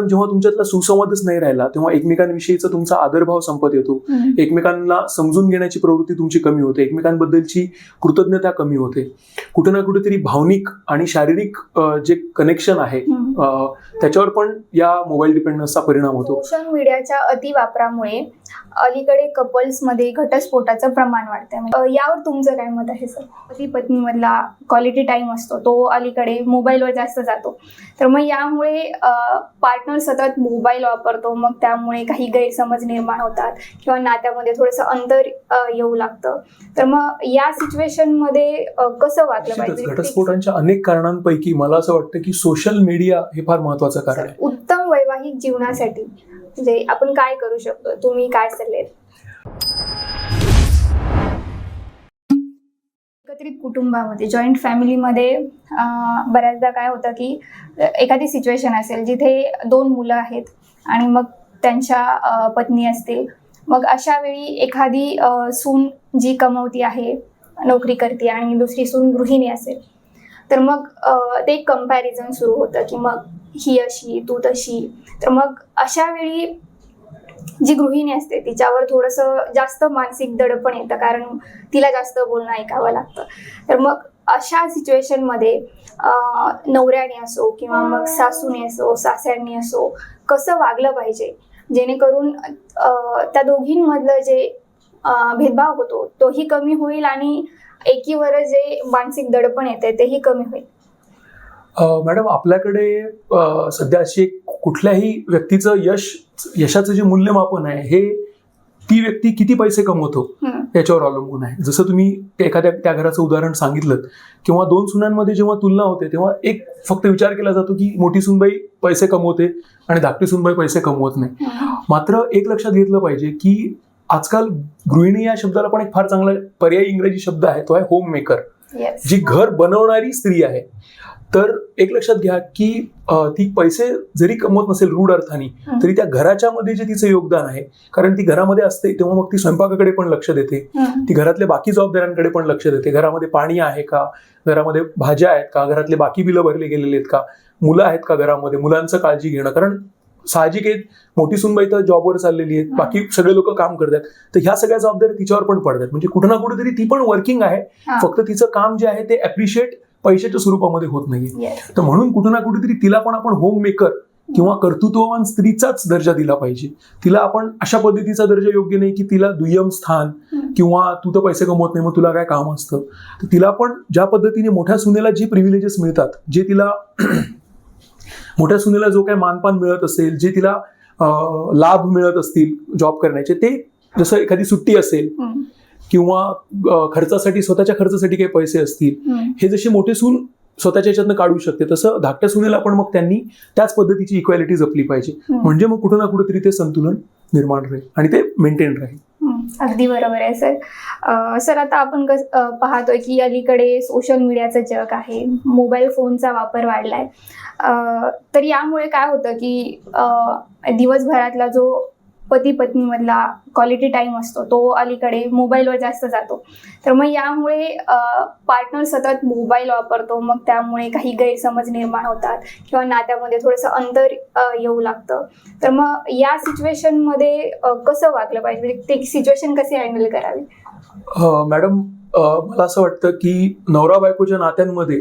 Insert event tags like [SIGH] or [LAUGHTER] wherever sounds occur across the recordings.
जेव्हा तुमच्यातला सुसंवादच नाही राहिला तेव्हा एकमेकांविषयीचा तुमचा आदरभाव संपत येतो. एकमेकांना समजून घेण्याची प्रवृत्ती तुमची कमी होते. एकमेकांबद्दलची कृतज्ञता कमी होते. कुठे ना कुठेतरी भावनिक आणि शारीरिक जे कनेक्शन आहे त्याच्यावर पण या मोबाईल डिपेंडन्सचा परिणाम होतो. सोशल मीडियाच्या अतिवापरामुळे अलीकडे कपल्समध्ये घटस्फोटाचं प्रमाण वाढतंय. यावर तुमचं काय मत आहे सर? पती पत्नी मधला क्वालिटी टाइम असतो तो अलीकडे मोबाईलवर जास्त जातो. तर मग यामुळे पार्टनर सतत मोबाईल वापरतो मग त्यामुळे काही गैरसमज निर्माण होतात किंवा नात्यामध्ये थोडंसं अंतर येऊ लागतं. तर मग या सिच्युएशनमध्ये कसं वागलं पाहिजे? घटस्फोटांच्या अनेक कारणांपैकी मला असं वाटतं की सोशल मीडिया हे फार महत्वाचं कारण आहे. उत्तम वैवाहिक जीवनासाठी म्हणजे आपण काय करू शकतो? तुम्ही काय सल्ले? एकत्रित कुटुंबामध्ये जॉईंट फॅमिलीमध्ये बऱ्याचदा काय होतं की एखादी सिच्युएशन असेल जिथे दोन मुलं आहेत आणि मग त्यांच्या पत्नी असतील. मग अशा वेळी एखादी सून जी कमवती आहे नोकरी करते आणि दुसरी सून गृहिणी असेल तर मग ते एक कंपॅरिझन सुरू होतं की मग ही अशी तू तशी. तर मग अशा वेळी जी गृहिणी असते तिच्यावर थोडंसं जास्त मानसिक दडपण येतं कारण तिला जास्त बोलणं ऐकावं लागतं. तर मग अशा सिच्युएशनमध्ये अं, नवऱ्याने असो किंवा मग सासूने असो सासऱ्यांनी असो कसं वागलं पाहिजे? जेणेकरून त्या दोघींमधलं जे भेदभाव होतो तोही कमी होईल आणि एकीवर जे मानसिक दडपण येते तेही कमी होईल. मॅडम आपल्याकडे सध्या अशी एक कुठल्याही व्यक्तीचं यश यशाचं जे मूल्यमापन आहे हे ती व्यक्ती किती पैसे कमवतो. याच्यावर अवलंबून आहे. जसं तुम्ही एखाद्या त्या घराचं उदाहरण सांगितलं किंवा दोन सुनांमध्ये जेव्हा तुलना होते तेव्हा एक फक्त विचार केला जातो की मोठी सुनबाई पैसे कमवते आणि धाकटी सुनबाई पैसे कमवत नाही. मात्र एक लक्षात घेतलं पाहिजे की आजकाल गृहिणी या शब्दाला पण एक फार चांगला पर्यायी इंग्रजी शब्द आहे तो आहे होम मेकर जी घर बनवणारी स्त्री आहे. तर एक लक्षात घ्या की ती पैसे जरी कमवत नसेल रूढ अर्थाने. तरी त्या घराच्या मध्ये जे तिचं योगदान आहे कारण ती घरामध्ये असते तेव्हा मग ती स्वयंपाकाकडे पण लक्ष देते. ती घरातल्या बाकी जबाबदाऱ्यांकडे पण लक्ष देते. घरामध्ये पाणी आहे का? घरामध्ये भाज्या आहेत का? घरातले बाकी बिलं भरले गेलेले आहेत का? मुलं आहेत का घरामध्ये? मुलांचं काळजी घेणं. कारण साहजिक आहे मोठी सुनबाई तर जॉबवर चाललेली आहे बाकी सगळे लोक काम करतात. तर ह्या सगळ्या जबाबदाऱ्या तिच्यावर पण पडतात. म्हणजे कुठं ना कुठेतरी ती पण वर्किंग आहे. फक्त तिचं काम जे आहे ते अप्रिशिएट पैशाच्या स्वरूपामध्ये होत नाही तर म्हणून कुठं ना कुठेतरी तिला पण आपण होम मेकर किंवा कर्तृत्ववान स्त्रीचाच दर्जा दिला पाहिजे. तिला आपण अशा पद्धतीचा दर्जा योग्य नाही की तिला दुय्यम स्थान. किंवा तू तर पैसे कमवत नाही मग तुला काय काम असतं? तर तिला पण ज्या पद्धतीने मोठ्या सुनेला जे प्रिव्हिलेजेस मिळतात जे तिला [CLEARS THROAT] मोठ्या सुनेला जो काही मानपान मिळत असेल जे तिला लाभ मिळत असतील जॉब करण्याचे ते जसं एखादी सुट्टी असेल. किंवा खर्चासाठी स्वतःच्या खर्चासाठी काही पैसे असतील. हे जसे मोठे सून स्वतःच्या याच्यातनं काढू शकते. तसं धाकट्या सुनेला पण मग त्यांनी त्याच पद्धतीची इक्वॅलिटी जपली पाहिजे. म्हणजे मग कुठं ना कुठेतरी ते संतुलन निर्माण राहील आणि ते मेंटेन राहील. अगदी बरोबर आहे सर. सर आता आपण कस पाहतोय की अलीकडे सोशल मीडियाचं जग आहे. मोबाईल फोनचा वापर वाढलाय. तर यामुळे काय होतं की दिवसभरातला जो पती पत्नीमधला क्वालिटी टाइम असतो तो अलीकडे मोबाईलवर जास्त जातो. तर मग यामुळे पार्टनर सतत मोबाईल वापरतो मग त्यामुळे काही गैरसमज निर्माण होतात किंवा नात्यामध्ये थोडंसं अंतर येऊ लागतं. तर मग या सिच्युएशनमध्ये कसं वागलं पाहिजे? म्हणजे ते सिच्युएशन कशी हँडल करावी? मॅडम मला असं वाटतं की नवरा बायकोच्या नात्यांमध्ये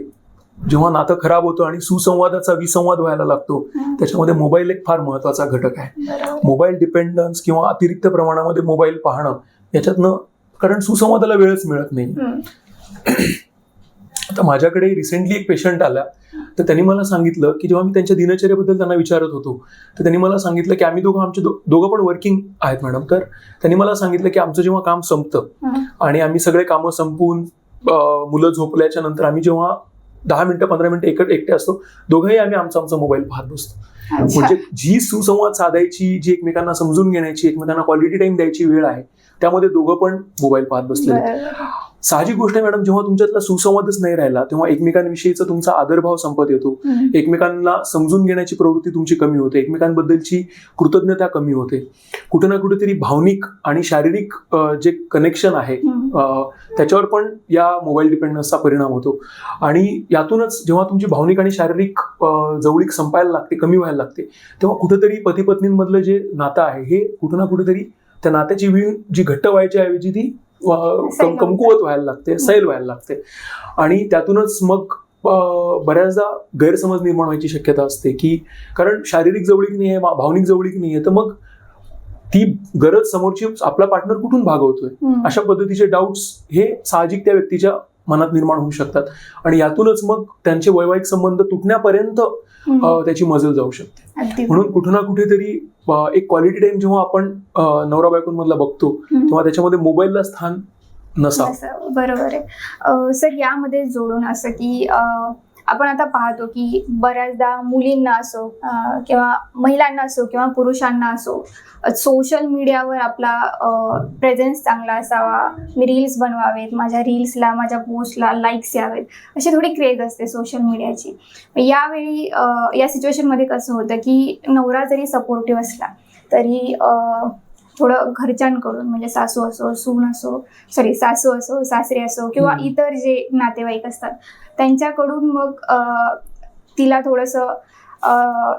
जेव्हा नातं खराब होतं आणि सुसंवादाचा विसंवाद व्हायला लागतो त्याच्यामध्ये मोबाईल एक फार महत्त्वाचा घटक आहे. मोबाईल डिपेंडन्स किंवा अतिरिक्त प्रमाणामध्ये मोबाईल पाहणं याच्यातनं कारण सुसंवादाला वेळच मिळत नाही. आता माझ्याकडे रिसेंटली एक पेशंट आला तर त्यांनी मला सांगितलं की जेव्हा मी त्यांच्या दिनचर्येबद्दल त्यांना विचारत होतो तर त्यांनी मला सांगितलं की आम्ही दोघं आमचे दोघं पण वर्किंग आहेत मॅडम तर त्यांनी मला सांगितलं की आमचं जेव्हा काम संपतं आणि आम्ही सगळे कामं संपवून मुलं झोपल्याच्या नंतर आम्ही जेव्हा दहा मिनिटं पंधरा मिनिटं एकट एकटे असतो. दोघंही आम्ही आमचा आमचा मोबाईल पाहत बसतो. म्हणजे जी सुसंवाद साधायची जी एकमेकांना समजून घेण्याची एकमेकांना क्वालिटी टाइम द्यायची वेळ आहे त्यामध्ये दोघं पण मोबाईल पाहत बसलेले साहजिक गोष्ट आहे मॅडम जेव्हा तुमच्यातला सुसंवादच नाही राहिला तेव्हा एकमेकांविषयीचा तुमचा आदरभाव संपत येतो. एकमेकांना समजून घेण्याची प्रवृत्ती तुमची कमी होते. एकमेकांबद्दलची कृतज्ञता कमी होते. कुठे ना कुठेतरी भावनिक आणि शारीरिक जे कनेक्शन आहे त्याच्यावर पण या मोबाईल डिपेंडन्सचा परिणाम होतो. आणि यातूनच जेव्हा तुमची भावनिक आणि शारीरिक जवळीक संपायला लागते कमी व्हायला लागते तेव्हा कुठेतरी पती पत्नींमधलं जे नातं आहे हे कुठं ना कुठेतरी त्या नात्याची वीण जी घट्ट व्हायची ऐवजी ती कमकुवत व्हायला लागते सैल व्हायला लागते. आणि त्यातूनच मग बऱ्याचदा गैरसमज निर्माण व्हायची शक्यता असते की कारण शारीरिक जवळीक नाही आहे भावनिक जवळीक नाही आहे तर मग ती गरज समोरची आपला पार्टनर कुठून भागवतोय. अशा पद्धतीचे डाऊट्स हे साहजिक त्या व्यक्तीच्या मनात निर्माण होऊ शकतात. आणि यातूनच मग त्यांचे वैवाहिक संबंध तुटण्यापर्यंत त्याची मजल जाऊ शकते. म्हणून कुठं ना कुठेतरी एक क्वालिटी टाइम जेव्हा आपण नवरा बायकोंमधला बघतो. तेव्हा त्याच्यामध्ये मोबाईलला स्थान नसावं. असं, बरोबर आहे. सर यामध्ये जोडून असं की आपण आता पाहतो की बऱ्याचदा मुलींना असो किंवा महिलांना असो किंवा पुरुषांना असो सोशल मीडियावर आपला प्रेझेन्स चांगला असावा. मी रील्स बनवावेत माझ्या रील्सला माझ्या पोस्टला लाईक्स यावेत. अशी थोडी क्रेज असते सोशल मीडियाची यावेळी या सिच्युएशनमध्ये कसं होतं की नवरा जरी सपोर्टिव्ह असला तरी थोडं घरच्यांकडून म्हणजे सासू असो सून असो सॉरी सासू असो सासरे असो किंवा. इतर जे नातेवाईक असतात त्यांच्याकडून मग तिला थोडंसं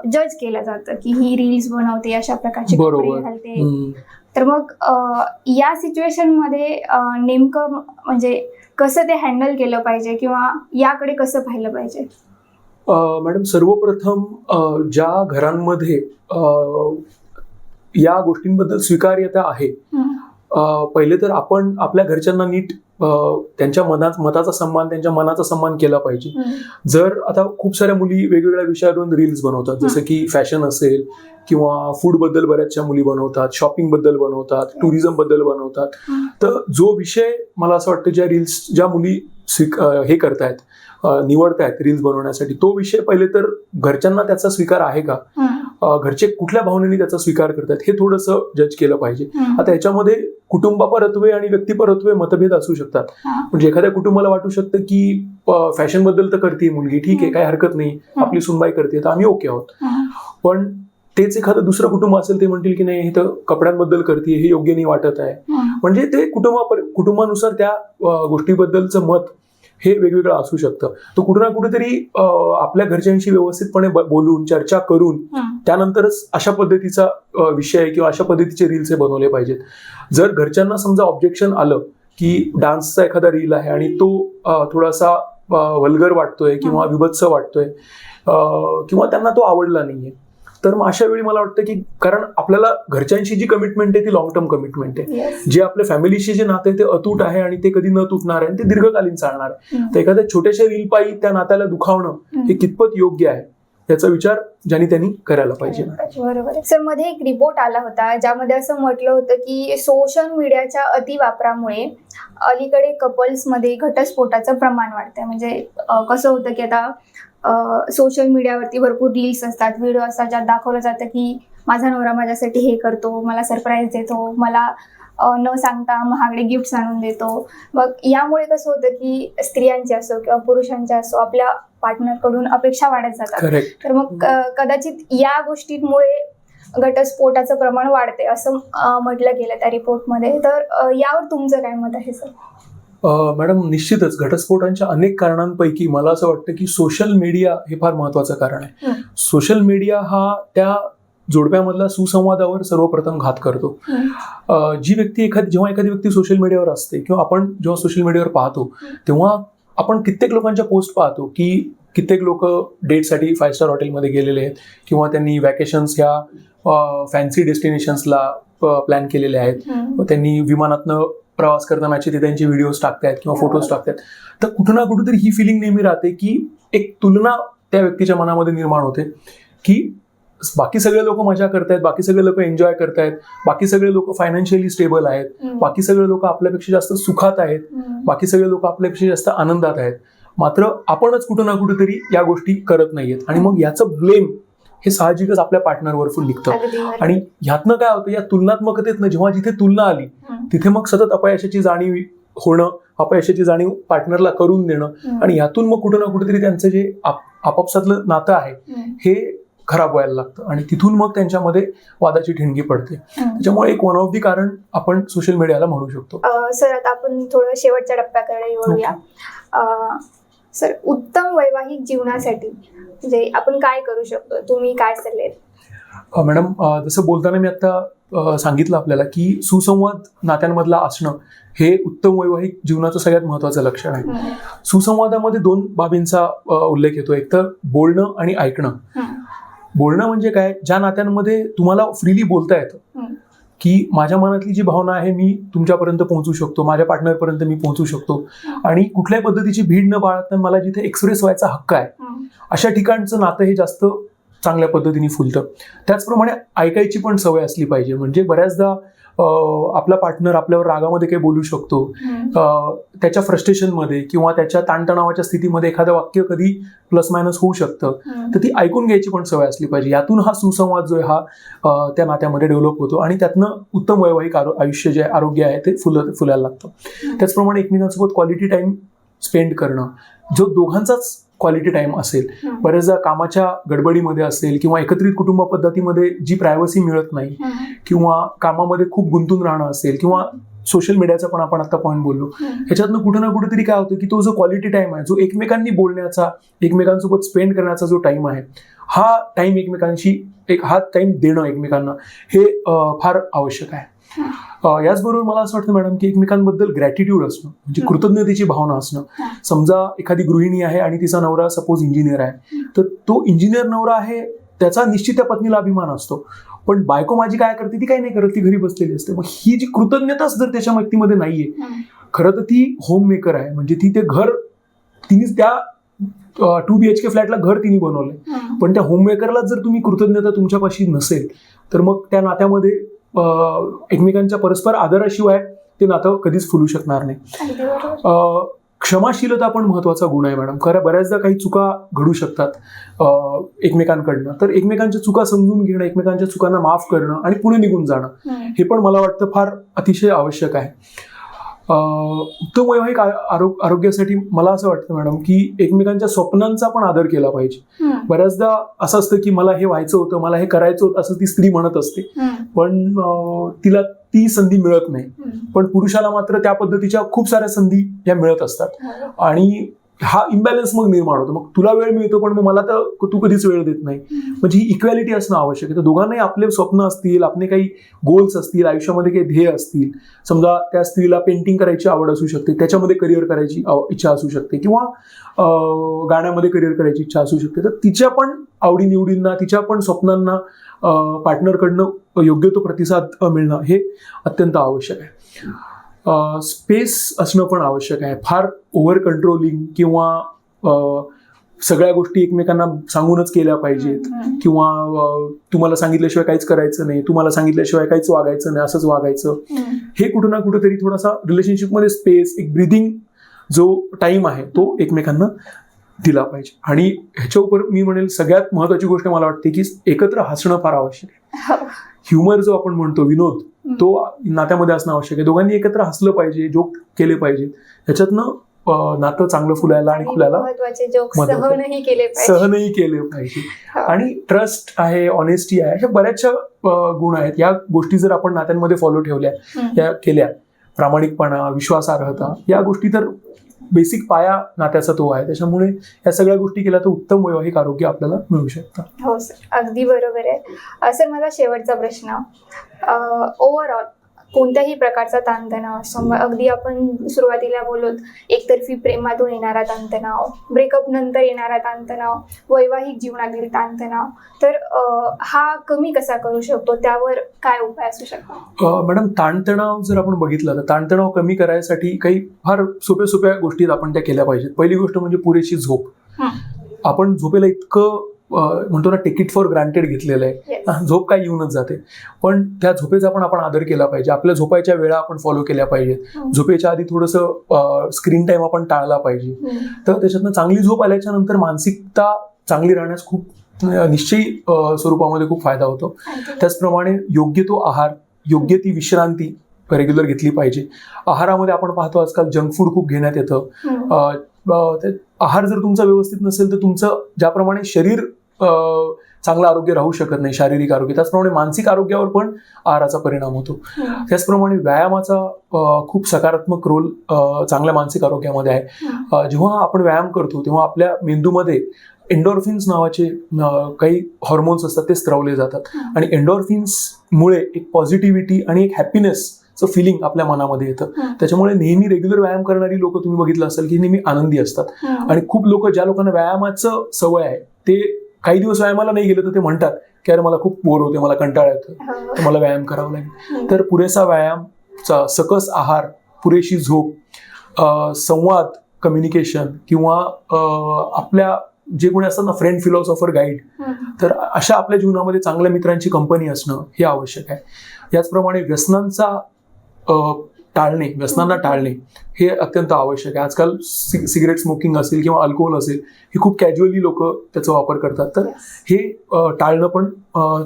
जज केलं जातं की ही रील्स बनवते अशा प्रकारचे कपडे. घालते. तर मग या सिच्युएशनमध्ये नेमकं म्हणजे कसं ते हँडल केलं पाहिजे किंवा याकडे कसं पाहिलं पाहिजे मॅडम सर्वप्रथम ज्या घरांमध्ये या गोष्टींबद्दल स्वीकार्यता आहे पहिले तर आपण आपल्या घरच्यांना नीट त्यांच्या मनात मताचा सन्मान त्यांच्या मनाचा सन्मान केला पाहिजे. जर आता खूप साऱ्या मुली वेगवेगळ्या विषयावरून रील्स बनवतात जसं की फॅशन असेल किंवा फूडबद्दल बऱ्याचशा मुली बनवतात शॉपिंगबद्दल बनवतात टुरिझमबद्दल बनवतात. तर जो विषय मला असं वाटतं ज्या रील्स ज्या मुली स्वीक हे करतायत निवडतायत रील्स बनवण्यासाठी तो विषय पहिले तर घरच्यांना त्याचा स्वीकार आहे का? घरचे कुठल्या भावनेने त्याचा स्वीकार करतात हे थोडंसं जज केलं पाहिजे. आता याच्यामध्ये कुटुंबापरत्वे आणि व्यक्तिपरत्वे मतभेद असू शकतात हा. म्हणजे एखाद्या कुटुंबाला वाटू शकतं की फॅशनबद्दल तर करते मुलगी ठीक आहे हम्म. काही हरकत नाही आपली सुनबाई करते तर आम्ही ओके आहोत. पण तेच एखादं दुसरं कुटुंब असेल ते म्हणतील की नाही हे तर कपड्यांबद्दल करते हे योग्य नाही वाटत आहे. म्हणजे ते कुटुंबा कुटुंबानुसार त्या गोष्टीबद्दलचं मत हे वेगवेगळं असू शकतं तर कुठं ना कुठेतरी आपल्या घरच्यांशी व्यवस्थितपणे बोलून चर्चा करून. त्यानंतरच अशा पद्धतीचा विषय किंवा अशा पद्धतीचे रील्स हे बनवले पाहिजेत जर घरच्यांना समजा ऑब्जेक्शन आलं की डान्सचा एखादा रील आहे आणि तो थोडासा वल्गर वाटतोय किंवा विभत्स वाटतोय किंवा त्यांना तो आवडला नाहीये तर मग अशा वेळी मला वाटतं की कारण आपल्याला घरच्यांशी जी कमिटमेंट आहे ती लॉंग टर्म कमिटमेंट आहे. जे आपल्या फॅमिलीशी जे नाते आहे ते अतूट आहे आणि ते कधी न तुटणार आहे आणि ते दीर्घकालीन चालणार आहे. तर एखाद्या छोट्याशा रील पायी त्या नात्याला दुखावणं हे. कितपत योग्य आहे याचा विचार ज्यांनी त्यांनी करायला पाहिजे. बरोबर सरमध्ये एक रिपोर्ट आला होता ज्यामध्ये असं म्हटलं होतं की सोशल मीडियाच्या अतिवापरामुळे अलीकडे कपल्समध्ये घटस्फोटाचं प्रमाण वाढतंय. म्हणजे कसं होतं की आता सोशल मीडियावरती भरपूर रील्स असतात व्हिडिओ असतात ज्यात दाखवलं जातं की माझा नवरा माझ्यासाठी हे करतो मला सरप्राईज देतो मला न सांगता महागडे गिफ्ट्स आणून देतो. मग यामुळे कसं होतं की स्त्रियांचे असो किंवा पुरुषांच्या असो आपल्या पार्टनरकडून अपेक्षा वाढत जातात. तर मग कदाचित या गोष्टींमुळे घटस्फोटाचं प्रमाण वाढते असं म्हटलं गेलं त्या रिपोर्टमध्ये तर यावर तुमचं काय मत आहे सर मॅडम निश्चितच घटस्फोटांच्या अनेक कारणांपैकी मला असं वाटतं की सोशल मीडिया हे फार महत्वाचं कारण आहे. सोशल मीडिया हा त्या जोडप्यामधला सुसंवादावर सर्वप्रथम घात करतो. जी व्यक्ती एखादी जेव्हा एखादी व्यक्ती सोशल मीडियावर असते किंवा आपण जेव्हा सोशल मीडियावर पाहतो तेव्हा आपण कित्येक लोकांच्या पोस्ट पाहतो की कित्येक लोक डेटसाठी फाय स्टार हॉटेलमध्ये गेलेले आहेत किंवा त्यांनी वॅकेशन्स ह्या फॅन्सी डेस्टिनेशन्सला प्लॅन केलेले आहेत. त्यांनी विमानातनं प्रवास करतानाचे ते त्यांचे व्हिडिओज टाकतायत किंवा फोटोज टाकतायत. तर कुठं ना कुठेतरी ही फिलिंग नेहमी राहते की एक तुलना त्या व्यक्तीच्या मनामध्ये निर्माण होते की बाकी सगळे लोक मजा करतायत बाकी सगळे लोक एन्जॉय करतायत बाकी सगळे लोक फायनान्शियली स्टेबल आहेत बाकी सगळे लोक आपल्यापेक्षा जास्त सुखात आहेत बाकी सगळे लोक आपल्यापेक्षा जास्त आनंदात आहेत. मात्र आपणच कुठं ना कुठेतरी या गोष्टी करत नाहीयेत. आणि मग याचं ब्लेम हे साहजिकच आपल्या पार्टनरवर फुल निघतं. आणि ह्यातनं काय होतं या तुलनात्मकतेतनं जेव्हा जिथे तुलना आली तिथे मग सतत अपयशाची जाणीव होणं अपयशाची जाणीव पार्टनरला करून देणं. आणि यातून मग कुठं ना कुठेतरी त्यांचं जे आप- आपापसातलं नातं आहे. हे खराब व्हायला लागतं. आणि तिथून मग त्यांच्यामध्ये वादाची ठिणगी पडते. त्याच्यामुळे एक वन ऑफ दी कारण आपण सोशल मीडियाला म्हणू शकतो. सर आता आपण थोडं शेवटच्या टप्प्याकडे अ, सर उत्तम वैवाहिक जीवनासाठी म्हणजे आपण काय करू शकतो? तुम्ही काय सल्ले? मॅडम जसं बोलताना मी आता सांगितलं आपल्याला की सुसंवाद नात्यांमधला असणं हे उत्तम वैवाहिक जीवनाचं सगळ्यात महत्वाचं लक्षण आहे. सुसंवादामध्ये दोन बाबींचा उल्लेख येतो. एक तर बोलणं आणि ऐकणं. बोलणं म्हणजे काय? ज्या नात्यांमध्ये तुम्हाला फ्रीली बोलता येतं. की माझ्या मनातली जी भावना आहे मी तुमच्यापर्यंत पोहोचू शकतो माझ्या पार्टनरपर्यंत मी पोहोचू शकतो. आणि कुठल्याही पद्धतीची भीड न बाळगता मला जिथे एक्सप्रेस व्हायचा हक्क आहे. अशा ठिकाणचं नातं हे जास्त चांगल्या पद्धतीने फुलतं. त्याचप्रमाणे ऐकायची पण सवय असली पाहिजे. म्हणजे बऱ्याचदा आपला पार्टनर आपल्यावर रागामध्ये काही बोलू शकतो. त्याच्या फ्रस्ट्रेशनमध्ये किंवा त्याच्या ताणतणावाच्या स्थितीमध्ये एखादं वाक्य कधी प्लस मायनस होऊ शकतं. तर ती ऐकून घ्यायची पण सवय असली पाहिजे. यातून हा सुसंवाद जो आहे हा त्या नात्यामध्ये डेव्हलप होतो आणि त्यातनं उत्तम वैवाहिक आयुष्य जे आरोग्य आहे ते फुल फुलायला लागतं. त्याचप्रमाणे एकमेकांसोबत क्वालिटी टाइम स्पेंड करणं. जो दोघांचाच क्वालिटी टाइम असेल. बऱ्याचदा कामाच्या गडबडीमध्ये असेल किंवा एकत्रित कुटुंब पद्धतीमध्ये जी प्रायव्हसी मिळत नाही. किंवा कामामध्ये खूप गुंतून राहणं असेल किंवा सोशल मीडियाचा पण आपण आता पॉईंट बोललो. ह्याच्यातनं कुठं ना कुठेतरी काय होतं की तो जो क्वालिटी टाइम आहे जो एकमेकांनी बोलण्याचा एकमेकांसोबत स्पेंड करण्याचा जो टाइम आहे हा टाइम एकमेकांशी एक हा टाइम देणं एकमेकांना हे फार आवश्यक आहे याचबरोबर मला असं वाटतं मॅडम की एकमेकांबद्दल ग्रॅटिट्यूड असणं म्हणजे. कृतज्ञतेची भावना असणं. समजा एखादी गृहिणी आहे आणि तिचा नवरा सपोज इंजिनियर आहे तर तो इंजिनियर नवरा आहे त्याचा निश्चित त्या पत्नीला अभिमान असतो पण बायको माझी काय करते ती काही नाही करत ती घरी बसलेली असते मग ही जी कृतज्ञताच जर त्याच्या व्यक्तीमध्ये नाहीये. खरं तर ती होम मेकर आहे म्हणजे ती ते घर तिने त्या टू बी एच के फ्लॅटला घर तिने बनवलंय. पण त्या होममेकरला जर तुम्ही कृतज्ञता तुमच्यापाशी नसेल तर मग त्या नात्यामध्ये एकमेकांच्या परस्पर आदराशिवाय ते नातं कधीच फुलू शकणार नाही. क्षमाशीलता पण महत्त्वाचा गुण आहे मॅडम. खरं बऱ्याचदा काही चुका घडू शकतात एकमेकांकडनं. तर एकमेकांच्या चुका समजून घेणं एकमेकांच्या चुकांना माफ करणं आणि पुढे निघून जाणं. हे पण मला वाटतं फार अतिशय आवश्यक आहे. उत्तम वैवाहिक आरोग्यासाठी मला असं वाटतं मॅडम की एकमेकांच्या स्वप्नांचा पण आदर केला पाहिजे. बऱ्याचदा असं असतं की मला हे व्हायचं होतं मला हे करायचं होतं असं ती स्त्री म्हणत असते. पण तिला ती संधी मिळत नाही. पण पुरुषाला मात्र त्या पद्धतीच्या खूप साऱ्या संधी या मिळत असतात. आणि हा इम्बॅलन्स मग निर्माण होतो. मग तुला वेळ मिळतो पण मग मला तर तू कधीच वेळ देत नाही. म्हणजे ही इक्वॅलिटी असणं आवश्यक आहे. तर दोघांनाही आपले स्वप्न असतील आपले काही गोल्स असतील आयुष्यामध्ये काही ध्येय असतील. समजा त्या स्त्रीला पेंटिंग करायची आवड असू शकते त्याच्यामध्ये करिअर करायची इच्छा असू शकते किंवा गाण्यामध्ये करिअर करायची इच्छा असू शकते. तर तिच्या पण आवडीनिवडींना तिच्या पण स्वप्नांना पार्टनरकडनं योग्य तो प्रतिसाद मिळणं हे अत्यंत आवश्यक आहे. स्पेस असणं पण आवश्यक आहे फार ओव्हर कंट्रोलिंग किंवा सगळ्या गोष्टी एकमेकांना सांगूनच केल्या पाहिजेत. किंवा तुम्हाला सांगितल्याशिवाय काहीच करायचं नाही तुम्हाला सांगितल्याशिवाय काहीच वागायचं नाही असंच वागायचं. हे कुठं ना कुठेतरी थोडासा रिलेशनशिपमध्ये स्पेस एक ब्रिदिंग जो टाइम आहे तो एकमेकांना दिला पाहिजे आणि ह्याच्या मी म्हणेल सगळ्यात महत्वाची गोष्ट मला वाटते की एकत्र हसणं फार आवश्यक आहे हो. ह्युमर जो आपण म्हणतो विनोद तो नात्यामध्ये असणं आवश्यक आहे दोघांनी एकत्र हसलं पाहिजे जोक केले पाहिजे ह्याच्यातनं नातं चांगलं फुलायला आणि खुलायला होते. सहनही केले पाहिजे सहनही केले पाहिजे हो. आणि ट्रस्ट आहे ऑनेस्टी आहे अशा बऱ्याचशा गुण आहेत या गोष्टी जर आपण नात्यांमध्ये फॉलो ठेवल्या. या केल्या प्रामाणिकपणा विश्वासार्हता या गोष्टी तर बेसिक पाया नात्याचा तो आहे. त्याच्यामुळे या सगळ्या गोष्टी केल्या तर उत्तम वैवाहिक आरोग्य आपल्याला मिळू शकतं. हो सर अगदी बरोबर आहे. अ, सर माझा शेवटचा प्रश्न. ओव्हरऑल कोणत्याही प्रकारचा ताणतणाव. मग अगदी आपण सुरुवातीला बोलत एकतर्फी प्रेमातून येणारा ताणतणाव ब्रेकअप नंतर येणारा ताणतणाव वैवाहिक जीवनातील ताणतणाव तर हा कमी कसा करू शकतो? त्यावर काय उपाय असू शकतो मॅडम ताणतणाव जर आपण बघितला तर ताणतणाव कमी करायसाठी काही फार सोप्या सोप्या गोष्टी आपण त्या केल्या पाहिजेत. पहिली गोष्ट म्हणजे पुरेशी झोप. आपण झोपेला इतकं म्हणतो ना टिकीट फॉर ग्रांटेड घेतलेलं आहे. झोप काय येऊनच जाते. पण त्या झोपेचा पण आपण आदर केला पाहिजे. आपल्या झोपायच्या वेळा आपण फॉलो केल्या पाहिजेत. हं. झोपेच्या आधी थोडंसं स्क्रीन टाइम आपण टाळला पाहिजे. हम्म. तर त्याच्यातनं चांगली झोप आल्याच्यानंतर मानसिकता चांगली राहण्यास खूप निश्चयी स्वरूपामध्ये खूप फायदा होतो? त्याचप्रमाणे योग्य तो आहार योग्य ती विश्रांती रेग्युलर घेतली पाहिजे. आहारामध्ये आपण पाहतो आजकाल जंक फूड खूप घेण्यात येतं. ते आहार जर तुमचा व्यवस्थित नसेल तर तुमचं ज्याप्रमाणे शरीर चांगलं आरोग्य राहू शकत नाही शारीरिक आरोग्य त्याचप्रमाणे मानसिक आरोग्यावर पण आहाराचा परिणाम होतो. त्याचप्रमाणे व्यायामाचा खूप सकारात्मक रोल चांगल्या मानसिक आरोग्यामध्ये आहे जेव्हा आपण व्यायाम करतो तेव्हा आपल्या मेंदूमध्ये एन्डॉर्फिन्स नावाचे काही हॉर्मोन्स असतात ते स्त्रवले जातात. आणि एन्डॉर्फिन्समुळे एक पॉझिटिव्हिटी आणि एक हॅपीनेसचं फिलिंग आपल्या मनामध्ये येतं. त्याच्यामुळे नेहमी रेग्युलर व्यायाम करणारी लोक तुम्ही बघितलं असेल की नेहमी आनंदी असतात. आणि खूप लोक ज्या लोकांना व्यायामाचं सवय आहे ते काही दिवस व्यायामाला नाही गेलं तर ते म्हणतात की अरे मला खूप बोर होते मला कंटाळा येतो हो. मला व्यायाम करावा लागेल. तर पुरेसा व्यायाम च- सकस आहार पुरेशी झोप संवाद कम्युनिकेशन किंवा आपल्या जे कोणी असतात ना फ्रेंड फिलॉसॉफर गाईड. तर अशा आपल्या जीवनामध्ये चांगल्या मित्रांची कंपनी असणं हे आवश्यक आहे याचप्रमाणे व्यसनांचा टाळणे व्यसनांना टाळणे हे अत्यंत आवश्यक आहे. आजकाल सि सिगरेट स्मोकिंग असेल किंवा अल्कोहोल असेल हे खूप कॅज्युअली लोक त्याचा वापर करतात. तर. हे टाळणं पण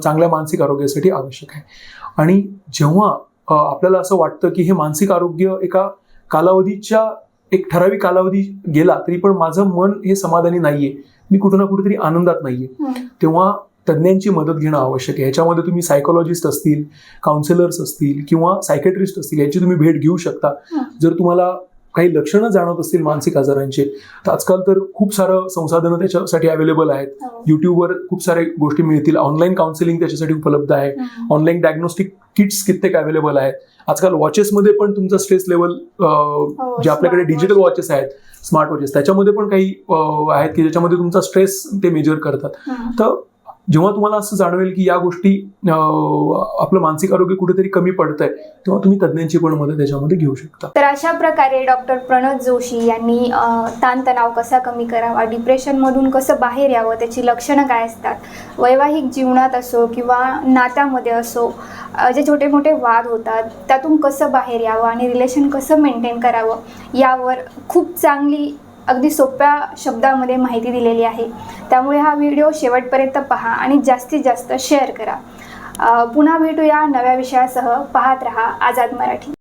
चांगल्या मानसिक आरोग्यासाठी आवश्यक आहे. आणि जेव्हा आपल्याला असं वाटतं की हे मानसिक आरोग्य एका कालावधीच्या एक ठराविक कालावधी गेला तरी पण माझं मन हे समाधानी नाहीये. मी कुठं ना कुठेतरी आनंदात नाहीये. तेव्हा तज्ज्ञांची मदत घेणं आवश्यक आहे याच्यामध्ये तुम्ही सायकोलॉजिस्ट असतील काउन्सिलर्स असतील किंवा सायकेट्रिस्ट असतील यांची तुम्ही भेट घेऊ शकता हं. जर तुम्हाला काही लक्षणं जाणवत असतील मानसिक आजारांचे तर आजकाल तर खूप सारं संसाधनं त्याच्यासाठी अवेलेबल आहेत हो. युट्यूबवर खूप साऱ्या गोष्टी मिळतील ऑनलाईन काउन्सिलिंग त्याच्यासाठी उपलब्ध आहे. ऑनलाईन डायग्नोस्टिक किट्स कित्येक अवेलेबल आहेत आजकाल वॉचेसमध्ये पण तुमचं स्ट्रेस लेवल हो, जे आपल्याकडे डिजिटल. वॉचेस आहेत स्मार्ट वॉचेस त्याच्यामध्ये पण काही आहेत की ज्याच्यामध्ये तुमचा स्ट्रेस ते मेजर करतात. तर जेव्हा तुम्हाला असं जाणवेल की या गोष्टी आपलं मानसिक आरोग्य कुठेतरी कमी पडतंय तेव्हा तुम्ही तज्ज्ञांची पण मदत त्याच्यामध्ये घेऊ शकता. तर अशा प्रकारे डॉक्टर प्रणव जोशी यांनी ताणतणाव कसा कमी करावा डिप्रेशनमधून कसं बाहेर यावं त्याची लक्षणं काय असतात वैवाहिक जीवनात असो किंवा नात्यामध्ये असो जे छोटे मोठे वाद होतात त्यातून कसं बाहेर यावं आणि रिलेशन कसं मेंटेन करावं यावर खूप चांगली अगदी सोप्या शब्दामध्ये माहिती दिलेली आहे. त्यामुळे हा व्हिडिओ शेवटपर्यंत पहा आणि जास्तीत जास्त शेअर करा. पुन्हा भेटूया नव्या विषयासह. पाहत रहा आझाद मराठी.